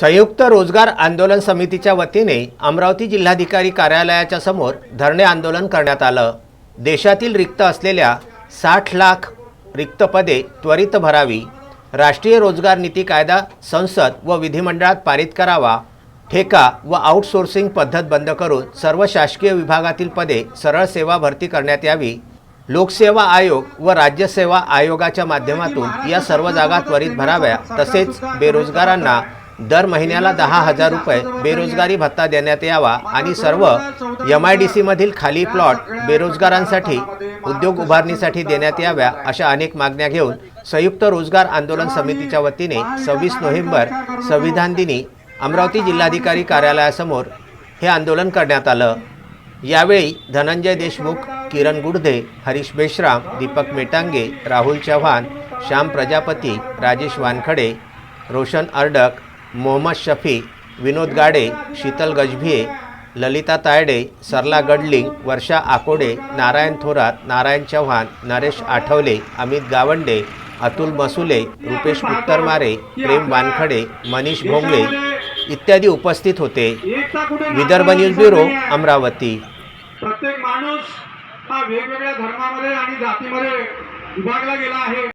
संयुक्त रोजगार आंदोलन समितीच्या वतीने अमरावती जिल्हाधिकारी कार्यालयाच्या समोर धरणे आंदोलन करण्यात आलं. देशातील रिक्त असलेल्या साठ लाख रिक्त पदे त्वरित भरावी राष्ट्रीय रोजगार नीती कायदा संसद व विधिमंडळात पारित करावा ठेका व आउटसोर्सिंग पद्धत बंद करून सर्व शासकीय विभागातील पदे सरळ सेवा भरती करण्यात यावी. लोकसेवा आयोग व राज्यसेवा आयोगाच्या माध्यमातून या सर्व जागा त्वरित भराव्या तसेच बेरोजगारांना दर महिन्याला दहा हजार रुपये बेरोजगारी भत्ता देण्यात यावा आणि सर्व एम आय डी सीमधील खाली प्लॉट बेरोजगारांसाठी उद्योग उभारणीसाठी देण्यात याव्या अशा अनेक मागण्या घेऊन संयुक्त रोजगार आंदोलन समितीच्या वतीने सव्वीस नोव्हेंबर संविधान दिनी अमरावती जिल्हाधिकारी कार्यालयासमोर हे आंदोलन करण्यात आलं. यावेळी धनंजय देशमुख किरण गुडधे हरीश मेश्राम दीपक मेटांगे राहुल चव्हाण श्याम प्रजापती राजेश वानखडे रोशन अर्डक मोहम्मद शफी विनोद गाडे शीतल गजभिये ललिता तायडे सरला गडलिंग वर्षा आकोडे नारायण थोरात नारायण चव्हाण नरेश आठवले अमित गावंडे अतुल मसुले रुपेश उत्तरमारे प्रेम वानखडे मनीष भोंगले इत्यादी उपस्थित होते. Vidarbha news bureau Amravati. प्रत्येक माणूस हा वेगवेगळ्या धर्मामध्ये आणि जातीमध्ये विभागला गेला आहे.